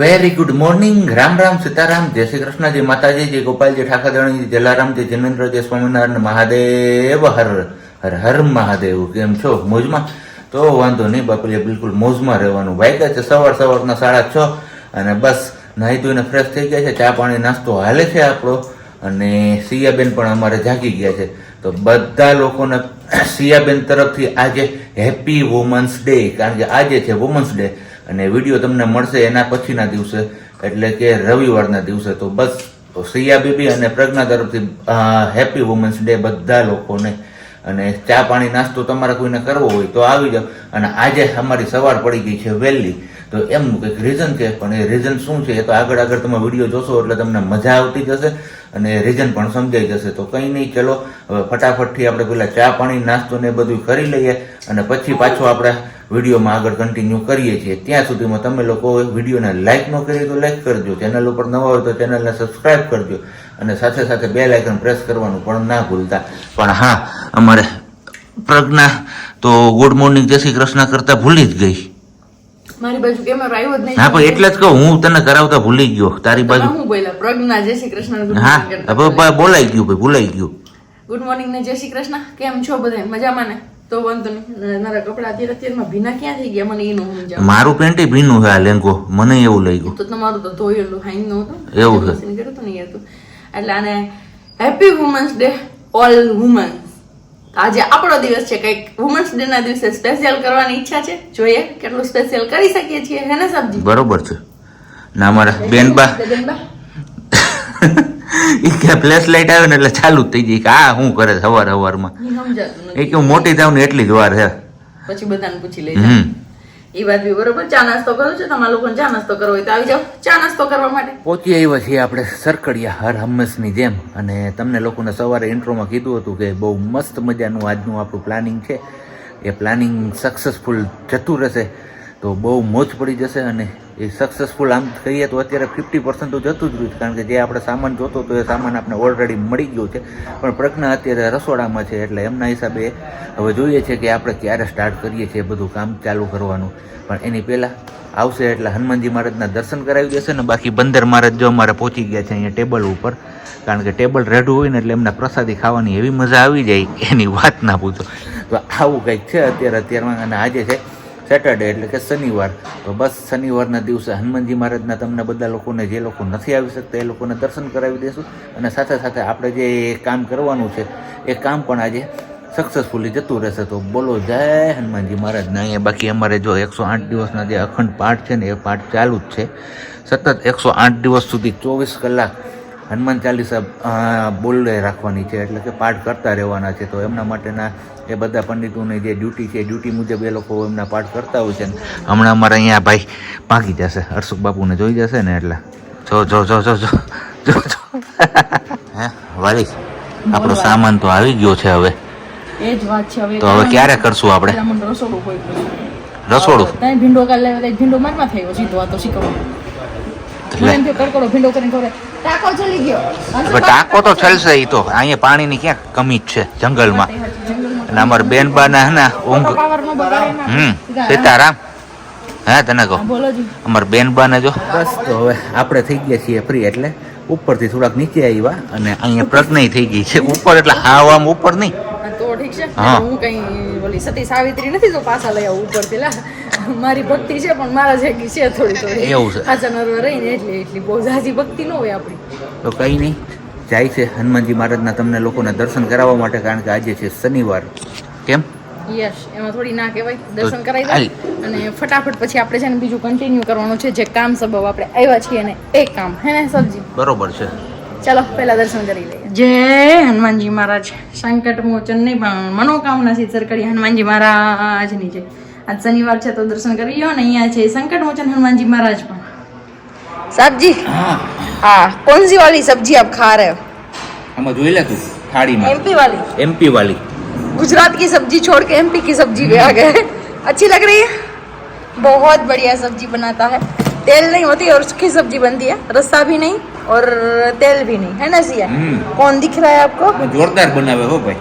Very good morning Ram Ram Sitaram. જય શ્રી કૃષ્ણ જય માતાજી, જય ગોપાલજી ઠાકાદાણી જલારામ, જય જિનેન્દ્ર, જય સ્વામિનારાયણ, મહાદેવ, હર હર હર મહાદેવ. કેમ છો? મોજમાં? તો વાંધો નહીં બાપુલે બિલકુલ મોજમાં રહેવાનું. વાગ્યા છે સવાર સવારના સાડા છ અને બસ નાહી ધોઈને ફ્રેશ થઈ ગયા છે. ચા પાણી, નાસ્તો હાલે છે આપણો અને સિયાબેન પણ અમારે જાગી ગયા છે. તો બધા લોકોને સિયાબેન તરફથી આજે હેપી વુમન્સ ડે કારણ કે આજે છે વુમન્સ ડે અને વીડિયો તમને મળશે એના પછીના દિવસે, એટલે કે રવિવારના દિવસે. તો બસ સિયા બીબી અને પ્રજ્ઞા તરફથી હેપી વુમન્સ ડે બધા લોકોને. અને ચા પાણી નાસ્તો તમારે કોઈને કરવો હોય તો આવી જાઓ. અને આજે અમારી સવાર પડી ગઈ છે વહેલી. તો એમનું કંઈક રીઝન છે પણ એ રીઝન શું છે એ તો આગળ આગળ તમે વીડિયો જોશો એટલે તમને મજા આવતી જશે અને રીઝન પણ સમજાઈ જશે. તો કંઈ નહીં, ચલો. હવે ફટાફટથી આપણે પેલા ચા પાણી, નાસ્તો ને બધું કરી લઈએ અને પછી પાછો આપણે વિડીયોમાં આગળ કન્ટિન્યુ કરીએ છીએ. ત્યાં સુધીમાં તમે લોકો વિડીયોને લાઇક ન કરીએ તો લાઇક કરજો. ચેનલ ઉપર નવા હોય તો ચેનલને સબસ્ક્રાઇબ કરજો. અને સાથે સાથે બે લાઇકન પ્રેસ કરવાનું પણ ના ભૂલતા. પણ હા અમારે પ્રજ્ઞા તો ગુડ મોર્નિંગ જય શ્રી કૃષ્ણ કરતા ભૂલી જ ગઈ. મારી બાજુ કેમેરો આવ્યો જ નહીં. હા પણ એટલે જ કહું હું તને કરાવતા ભૂલી ગયો. તારી બાજુ હું બોલ્યા? પ્રજ્ઞા જય શ્રી કૃષ્ણ હા બોલાઈ ગયું ભાઈ ભૂલાઈ ગયું. ગુડ મોર્નિંગ ને જય શ્રી કૃષ્ણ. કેમ છો બધા? મજામાં ને? તો વાંધો નહીં મારા કપડા અત્યારે અત્યારમાં ભીના ક્યાં થઈ ગયા? મને એનું સમજાવ. મારું પેન્ટ ભીનું છે આ લેંગો. મને એવું લઈ ગયું તો તમારું તો ધોયેલું હાઈ નહોતું એવું છે. કર્યું હતું ને યાર તું એટલે આને happy women's day all women's આજે આપણો દિવસ છે કંઈક વુમન્સ ડે ના દિવસે સ્પેશિયલ કરવાની ઈચ્છા છે? જોઈએ કેટલું સ્પેશિયલ કરી શકીએ છીએ હે ને સબ્જી? બરોબર છે. ના મારા બેનબા બેનબા એ કે ફ્લેશ લાઇટ આવે ને એટલે ચાલુ થઈ જાય. કે આ શું કરે સવાર સવારમાં એ કે મોટી થાવ ને એટલી જ વાર છે. પછી બધાને પૂછી લઈ હમ. એ વાત બી બરોબર. ચા નાસ્તો કરો છો? તમારા લોકોને ચા નાસ્તો કરવો હોય તો આવી જાઓ. ચા નાસ્તો કરવા માટે. પહોંચી આવ્યા છીએ આપણે સરકડિયા હર હંમેશની જેમ. અને તમને લોકોને સવારે ઇન્ટ્રોમાં કીધું હતું કે બહુ મસ્ત મજાનું આજનું આપણું પ્લાનિંગ છે. એ પ્લાનિંગ સક્સેસફુલ જતું રહેશે. તો બહુ મોજ પડી જશે અને એ સક્સેસફુલ આમ કહીએ તો અત્યારે ફિફ્ટી પર્સન્ટ તો જતું જ રહ્યું છે, કારણ કે જે આપણે સામાન જોતો તો એ સામાન આપણે ઓલરેડી મળી ગયો છે. પણ પ્રજ્ઞા અત્યારે રસોડામાં છે, એટલે એમના હિસાબે હવે જોઈએ છે કે આપણે ક્યારે સ્ટાર્ટ કરીએ છીએ બધું કામ ચાલુ કરવાનું. પણ એની પહેલાં આવશે એટલે હનુમાનજી મહારાજના દર્શન કરાવી દેશે ને બાકી બંદર મહારાજ જો અમારે પહોંચી ગયા છે અહીંયા ટેબલ ઉપર, કારણ કે ટેબલ રેડું હોય ને એટલે એમના પ્રસાદી ખાવાની એવી મજા આવી જાય એની વાત ના પૂછો. તો આવું કંઈક છે અત્યારે અત્યારમાં અને આજે છે સેટરડે એટલે કે શનિવાર. તો બસ શનિવારના દિવસે હનુમાનજી મહારાજના તમને બધા લોકોને જે લોકો નથી આવી શકતા એ લોકોને દર્શન કરાવી દઈશું અને સાથે સાથે આપણે જે કામ કરવાનું છે, એ કામ પણ આજે સક્સેસફુલી જતું રહેશે. તો બોલો, જય હનુમાનજી મહારાજના. અહીંયા બાકી અમારે જો એકસો આઠ દિવસના જે અખંડ પાઠ છે ને, એ પાઠ ચાલુ જ છે. સતત એકસો આઠ દિવસ સુધી ચોવીસ કલાક હનુમાન ચાલીસા બોલે રાખવાની છે એટલે કે પાઠ કરતા રહેવાના છે. તો એમના માટેના એ બધા પંડિતોની જે ડ્યુટી છે ડ્યુટી મુજબ એ લોકો એમના પાઠ કરતા હોય છે. ને હમણાં અમારે અહીંયા ભાઈ પાકી જશે હર્ષુક બાપુને જોઈ જશે ને એટલે. જો જો જો જો જો જો જો. હે વાલી આપણો સામાન તો આવી ગયો છે હવે. એ જ વાત છે હવે તો હવે ક્યારે કરશું આપણે? રસોડું કોઈ રસોડું? ત્યાં ભીંડો કાલે ભીંડો મારમાં થયો સીધો આ તો શીખવા ભીંડો કરીને ખવડાય. ટાંકો ચલી ગયો. હવે ટાંકો તો ચલશે ઈ તો. અહીંયા પાણીની ક્યાં કમી જ છે જંગલમાં. અને અમારા બેનબાના હે ને ઊંઘ હમ સીતારામ હે. તને કહો. અમાર બેનબાને જો. બસ તો હવે આપણે થઈ ગયા છીએ ફ્રી એટલે ઉપરથી થોડાક નીચે આવ્યા અને અહીંયા પ્રજ્ઞા થઈ ગઈ છે. ઉપર એટલે હાવ આમ ઉપર નહીં. ઠીક છે? હું. કઈ ઓલી સતી સાવિત્રી નથી તો પાછા લઈ આવું ઉપરથી લા. મારી ભક્તિ છે પણ મારા જેટલી છે થોડી થોડી. એવું છે. પાછા નરવા રહીને એટલી એટલી બહુ ઝાઝી ભક્તિ ન હોય આપણી. તો કંઈ નહીં. જાય છે હનુમાનજી મહારાજના તમને લોકોને દર્શન કરાવવા માટે કારણ કે આજે છે શનિવાર. કેમ? યસ એમાં થોડી ના કહેવાય. દર્શન કરાવી દે. અને ફટાફટ પછી આપણે છે ને બીજું કન્ટિન્યુ કરવાનું છે. જે કામ સબબ આપણે આવ્યા છીએ અને એ કામ. હે ને સરજી? બરોબર છે. ચાલો પહેલા દર્શન કરી લઈએ જય હનુમાનજી મહારાજ સંકટ મોચન નહીં પણ મનોકામના સિદ્ધ કરી હનુમાનજી મહારાજની છે આજ શનિવાર છે તો દર્શન કરી લો ને અહીંયા છે સંકટ મોચન હનુમાનજી महाराज પણ सब्जी हाँ कौन सी वाली सब्जी आप खा रहे हो આમાં જોઈ લે તું થાળીમાં एमपी वाली એમપી વાલી गुजरात की सब्जी छोड़ के एमपी की सब्जी पे आ गए अच्छी लग रही है बहुत बढ़िया सब्जी बनाता है तेल नहीं होती और सूखी सब्जी बनती है रस्सा भी नहीं और तेल भी नहीं है ना सिया हम्म। कौन दिख रहा है आपको જોરદાર બનાવે હો ભાઈ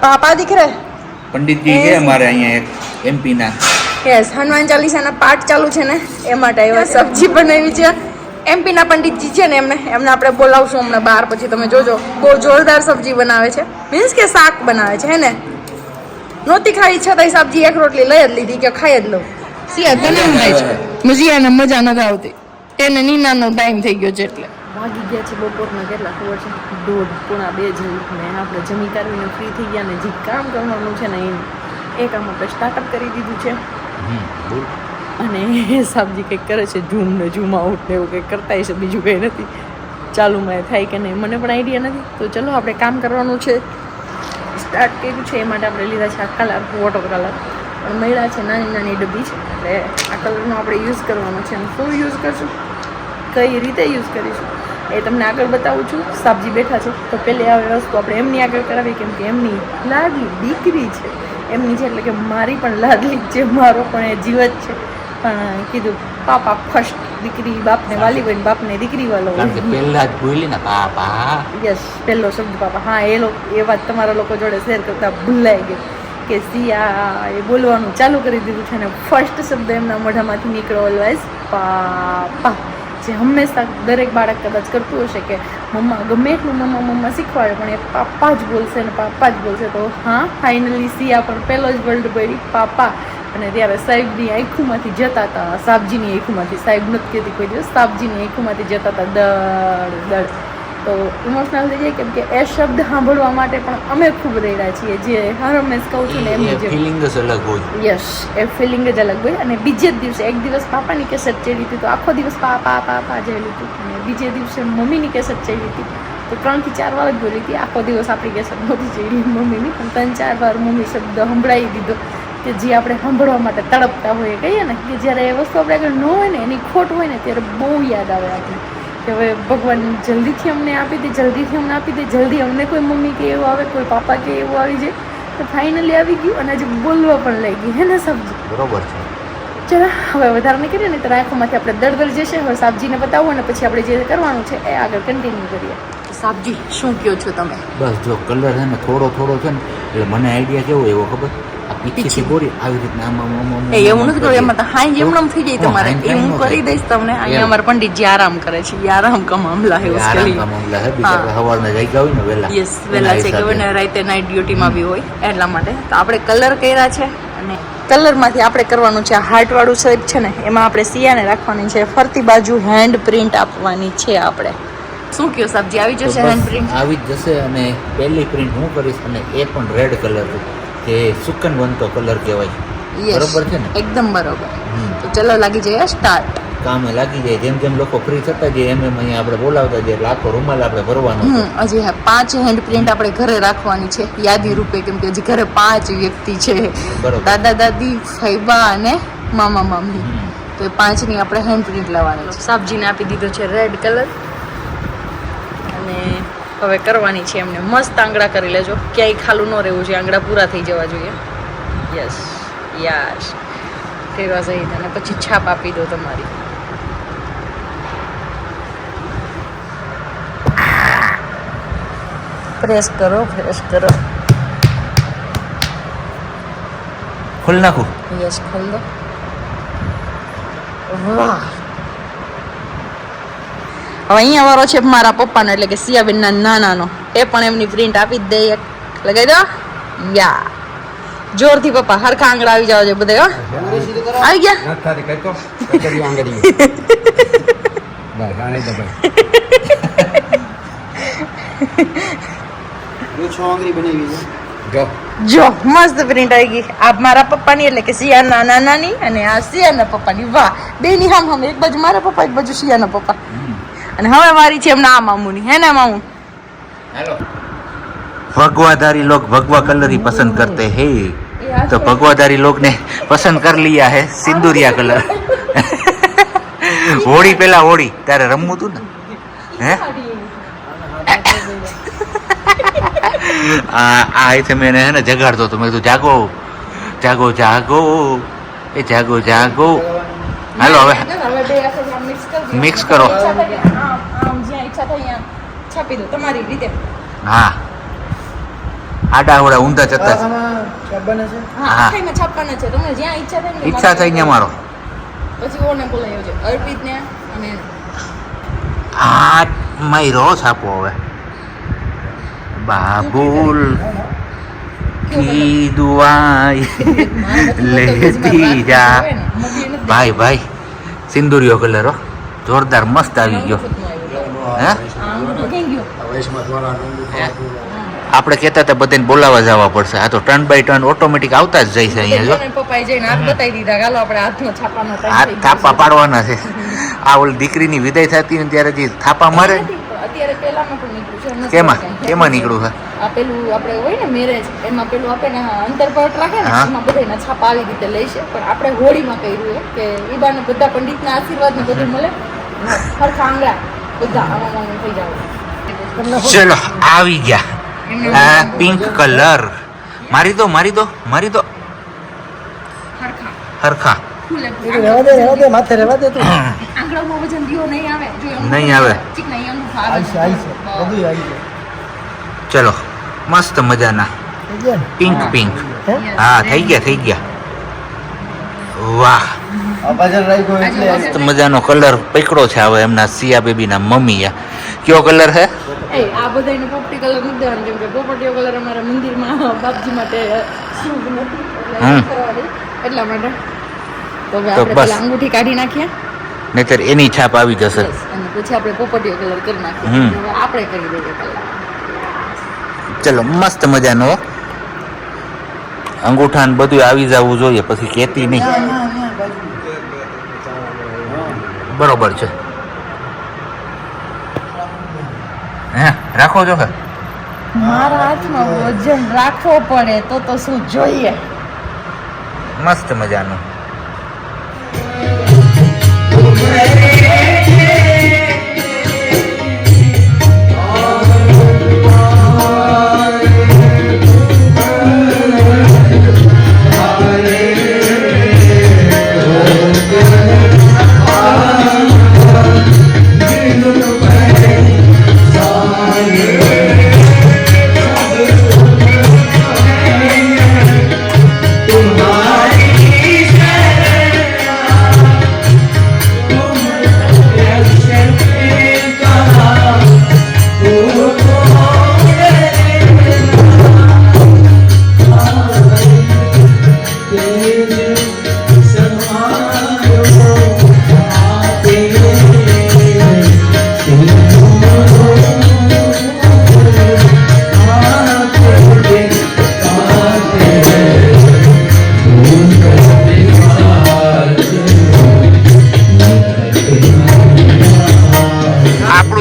पापा दिख रहे हैं પંડિતજી છે અમારે અહીંયા એક એમપીના યસ હનુમાન ચાલીસાના પાઠ ચાલુ છે ને એ માટે આવ્યા સબ્જી બનાવી છે એમપીના પંડિતજી છે ને એમને એમને આપણે બોલાવશું હમણાં બહાર પછી તમે જોજો બહુ જોરદાર સબ્જી બનાવે છે મીન્સ કે શાક બનાવે છે હે ને નહોતી ખાઈ છતાંય સબ્જી એક રોટલી લઈ જ લીધી કે ખાઈ જ લઉં સિયા તને શું થાય છે મજીયાને મજા નથી આવતી એને નીનાનો ટાઈમ થઈ ગયો છે એટલે વાગી ગયા છે બપોરના કેટલા ખબર છે? દોઢ પૂણા બે જેવું. ને આપણે જમી કરવીને ફ્રી થઈ ગયા ને જે કામ કરવાનું છે ને એનું એ કામ આપણે સ્ટાર્ટઅપ કરી દીધું છે. અને એ સાબજી કંઈક કરે છે ઝૂમ ને ઝૂમ આઉટ ને એવું કંઈક કરતા છે બીજું કંઈ નથી. ચાલુ મેં થાય કે નહીં મને પણ આઈડિયા નથી. તો ચલો આપણે કામ કરવાનું છે. સ્ટાર્ટ કર્યું છે એ માટે આપણે લીધા છે આ કલર વોટર કલર પણ મળ્યા છે નાની નાની ડબ્બી છે એટલે આ કલરનો આપણે યુઝ કરવાનો છે શું યુઝ કરશું. કઈ રીતે યુઝ કરીશું? એ તમને આગળ બતાવું છું. સાબજી બેઠા છે. તો પહેલી આ વસ્તુ આપણે એમની આગળ કરાવી કેમ કે એમની લાડલી દીકરી છે. એમની છે એટલે કે મારી પણ લાડલી છે મારો પણ એ જીવત છે. પણ કીધું પાપા ફર્સ્ટ દીકરી બાપને વાલી હોય બાપને દીકરી વાલો પહેલા જ ભૂલી ને પાપા. યસ પહેલો શબ્દ પાપા. હા એ લોકો એ વાત તમારા લોકો જોડે શેર કરતા ભૂલાઈ ગઈ. કે સિયા એ બોલવાનું ચાલુ કરી દીધું છે અને ફર્સ્ટ શબ્દ એમના મોઢામાંથી નીકળો ઓલવાઇઝ પાપા. જે હંમેશા દરેક બાળક કદાચ કરતું હશે કે મમ્મા, ગમે એટલું મમ્મા મમ્મા શીખવાડે, પણ એ પાપા જ બોલશે ને પાપા જ બોલશે. તો હા ફાઇનલી સિયા પણ પહેલો જ વર્લ્ડ બોલી પાપા. અને ત્યારે સાહેબની આંખોમાંથી જતા હતા સાબજીની આંખોમાંથી. સાહેબ નથી કહેતી કોઈ દિવસ, સાબજીની આંખોમાંથી જતા હતા દળ દળ. તો ઇમોશનલ થઈ જાય કેમ કે એ શબ્દ સાંભળવા માટે પણ અમે ખૂબ રહ્યા છીએ જે હર હંમેશ કહું છું ને એમ ફિલિંગ જ અલગ હોય. યસ એ ફિલિંગ જ અલગ હોય અને બીજે જ દિવસે એક દિવસ પાપાની કેસેટ ચડી હતી તો આખો દિવસ પાપા પાપા જયેલું હતું. અને બીજે દિવસે મમ્મીની કેસેટ ચડી હતી. તો ત્રણથી ચાર વાર જ બોલી હતી આખો દિવસ આપણી કેસેટ નહોતી ચડી મમ્મીની. પણ ત્રણ ચાર વાર મમ્મી શબ્દ સંભળાવી દીધો કે જે આપણે સાંભળવા માટે તડપતા હોઈએ કહીએ ને કે જ્યારે એ વસ્તુ આપણે આગળ ન હોય ને એની ખોટ હોય ને ત્યારે બહુ યાદ આવે આપણે કે હવે ભગવાન જલ્દીથી અમને આપી દે જલ્દીથી અમને આપી દે જલ્દી અમને કોઈ મમ્મી કે એવું આવે કોઈ પાપા કે એવું આવી જાય તો ફાઇનલી આવી ગયું અને હજી બોલવા પણ લઈ ગઈ હે ને સબ્જી? બરોબર છે. ચલો હવે વધારે નહીં કરીએ ને તો આંખોમાંથી આપણે દર દર જશે હવે સાબજીને બતાવો અને પછી આપણે જે કરવાનું છે એ આગળ કન્ટિન્યુ કરીએ. સાબજી શું કહો છો તમે? બસ જો કલર છે ને થોડો થોડો છે ને એટલે મને આઈડિયા કેવો એવો ખબર? પીછેથી બોરી આવી રીતના આમ આમ આમ એ એવું નથી કહ્યું એમાં તો હાઈ એમ નામ થઈ જાય હા, તમારે. એ હું કરી દઈશ તમને. અહીંયા અમારા પંડિતજી આરામ કરે છે. આરામ કા મામલા હે આરામ લીએ કામ હે. બીજા હા. જાગ્યા હોય ને વહેલા. યસ વેલા છે કે ને રાતે નાઇટ ડ્યુટીમાં બી હોય એટલા માટે. તો આપણે કલર કર્યા છે અને કલરમાંથી આપણે કરવાનું છે હાર્ટ હાર્ટવાળું શેપ છે ને એમાં આપણે સિયાને રાખવાની છે. ફરતી બાજુ હેન્ડ પ્રિન્ટ આપવાની છે આપણે. શું કયો સબ્જી આવી જશે હેન્ડ પ્રિન્ટ આવી જ જશે અને પહેલી પ્રિન્ટ હું કરીશ અને એ પણ રેડ કલર જે સુકન બનતો કલર કહેવાય. બરોબર છે ને? એકદમ બરોબર. તો ચલો લાગી જાય સ્ટાર્ટ કામે લાગી જાય. જેમ જેમ લોકો ફ્રી થતા જાય એમ એમ અહીંયા આપણે બોલાવતા જઈએ લાખો રૂમાલ આપણે ભરવાનો હજી હા પાંચ હેન્ડ પ્રિન્ટ આપણે ઘરે રાખવાની છે. યાદી રૂપે કેમ કે હજી ઘરે પાંચ વ્યક્તિ છે. બરોબર. દાદા દાદી ફૈબા અને મામા મામી. તો એ પાંચની આપણે હેન્ડ પ્રિન્ટ લાવવાની છે. સાબજીને આપી દીધો છે રેડ કલર હવે કરવાની છે એમને. મસ્ત આંગળા કરી લેજો. ક્યાંય ખાલું ન રહેવું જોઈએ. આંગળા પૂરા થઈ જવા જોઈએ. યસ યસ ફેરવા સહિત અને પછી છાપ આપી દો તમારી. પ્રેસ કરો પ્રેસ કરો. ખોલ નાખું? યસ ખોલ દો. વાહ. હવે અહીંયા વાળો છે મારા પપ્પાનો એટલે કે સિયાબેનના નાનાનો. એ પણ એમની પ્રિન્ટ આપી જ દે એક. લગાવી દો. યા. જોરથી પપ્પા હરખા આંગળા આવી જાવ છે બધે આવી ગયા? જો મસ્ત પ્રિન્ટ આવી ગઈ. આ મારા પપ્પાની એટલે કે સિયાના નાનાની અને આ સિયાના પપ્પાની. વાહ. બેની હામ હામ એક બાજુ મારા પપ્પા એક બાજુ સિયાના પપ્પા. અને હવે મારી છે એમના આ મામુની. હે ને મામુ? ભગવાધારી લોક ભગવા કલર ही પસંદ કરતે હે. તો ભગવાધારી લોક ને પસંદ કર લિયા હે સિંદુરિયા કલર. હોળી પેલા હોળી ત્યારે રમવું તું ને? હે? આ અહીંથી મેં એને ને જગાડતો હતો. મેં કીધું જાગો જાગો જાગો એ જાગો જાગો. હાલો હવે મિક્સ કરો છાપી દો તમારી રીતે. હા. આડા અવડા ઊંધા જતા છે. હા હા. આખાઈમાં છાપવાના છે. તમને જ્યાં ઈચ્છા થાય ને ઈચ્છા થાય ત્યાં મારો. પછી ઓને બોલાયો છે અર્પિત ને અને આ માયરો છાપો હવે. બાબુલ કી દુઆઈ લેતી જા. ભાઈ ભાઈ સિંદુરિયો કલર જોરદાર મસ્ત આવી ગયો. હે? આપણે કહેતા હતા બધાને બોલાવવા જવા પડશે. આ તો ટર્ન બાય ટર્ન ઓટોમેટિક આવતા જ જાય છે અહીંયા પપ્પાએ જઈને હાથ બતાવી દીધા ચાલો આપણે હાથનો છાપાનો હાથ થાપા પાડવાના છે. આ ઓલી દીકરીની વિદાય થતી ને ત્યારે જે થાપા મારે અત્યારે પહેલામાં પણ નીકળ્યું છે. કેમાં? કેમાં નીકળું છે? આ પેલું આપણે હોય ને મેરેજ એમાં પેલું આપણે અંતરપટ રાખે ને. એમાં બધાના છાપા આવી રીતે લે છે. પણ આપણે હોળીમાં કર્યું કે ઈબાને બાને બધા પંડિતના આશીર્વાદ ને બધું મળે. હરખા આંગળા. ચલો આવી ગયા. આ પિંક કલર મારી દો મારી દો મારી દો. હરખા. હરખા. ફૂલે રહેવા દે રહેવા દે માથે રહેવા દે તું. આંગળામાં વજન દિયો નહીં આવે. ચલો મસ્ત મજાના. પિંક પિંક હા થઈ ગયા થઈ ગયા. વાહ. મસ્ત મજાનો કલર પકડો છે હવે એમના સિયા બેબીના મમ્મી કયો કલર હે એ આ બધાને પોપટી કલર નથી દેવાનો કેમ કે પોપટીયો કલર અમારા મંદિરમાં બાપજી માટે શુભ નથી. એટલા માટે. તો હવે આપણે બસ. પેલા અંગૂઠી કાઢી નાખીએ. નહીતર એની છાપ આવી જશે. અને પછી આપણે પોપટીયો કલર કરી નાખીએ. હવે આપણે કરી દઈએ ચલો મસ્ત મજાનો. હો. અંગૂઠા ને બધું આવી જવું જોઈએ પછી કેતી નહીં. બરોબર છે. હે રાખો છો કે? મારા હાથમાં વજન રાખવો પડે તો તો શું જોઈએ? મસ્ત મજાનું.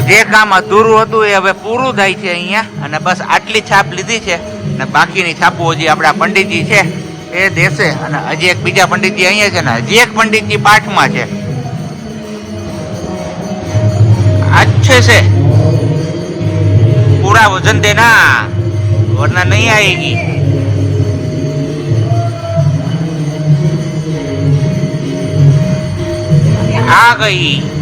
જે કામ અધૂરું હતું એ હવે પૂરું થાય છે અહીંયા. અને બસ આટલી છાપ લીધી છે. અને બાકીની છાપો હજી આપણા પંડિતજી છે. એ દેશે. અને હજી એક બીજા પંડિતજી અહીંયા છે ને હજી એક પંડિતજી પાઠમાં છે. અચ્છે છે પૂરા વજન દેના વરના નહીં આવેગી આ ગઈ.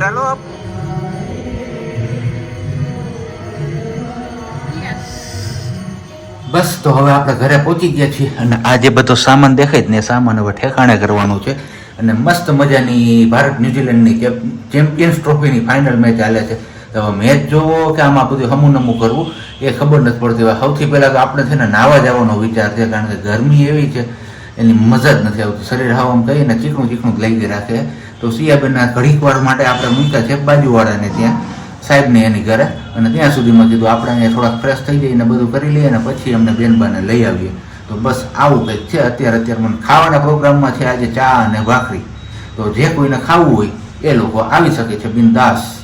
हटा लो अब બસ તો હવે આપણે ઘરે પહોંચી ગયા છીએ અને આ જે બધો સામાન દેખાય છે ને એ સામાન હવે ઠેકાણે કરવાનું છે અને મસ્ત મજાની ભારત ન્યુઝીલેન્ડની ચેમ્પિયન્સ ટ્રોફીની ફાઇનલ મેચ ચાલે છે તો હવે મેચ જોવો કે આમાં બધું હમુનમું કરવું એ ખબર નથી પડતી હવે સૌથી પહેલાં તો આપણે છે ને નાવા જવાનો વિચાર છે કારણ કે ગરમી એવી છે એની મજા જ નથી આવતી શરીર હાવ આમ કહીને ચીકણું ચીકણું જ લઈ રાખે તો સિયાબેનના ઘડીક વાર માટે આપણે મૂક્યા છે બાજુવાળાને ત્યાં. સાહેબને એની ઘરે. અને ત્યાં સુધીમાં કીધું, આપણે અહીંયા થોડાક ફ્રેશ થઈ જઈએ ને બધું કરી લઈએ અને પછી અમને બેનબાને લઈ આવીએ. તો બસ આવું કંઈક છે. અત્યારે અત્યારે મને ખાવાના પ્રોગ્રામમાં છે આજે ચા અને ભાખરી. તો જે કોઈને ખાવું હોય એ લોકો આવી શકે છે. બિનદાસ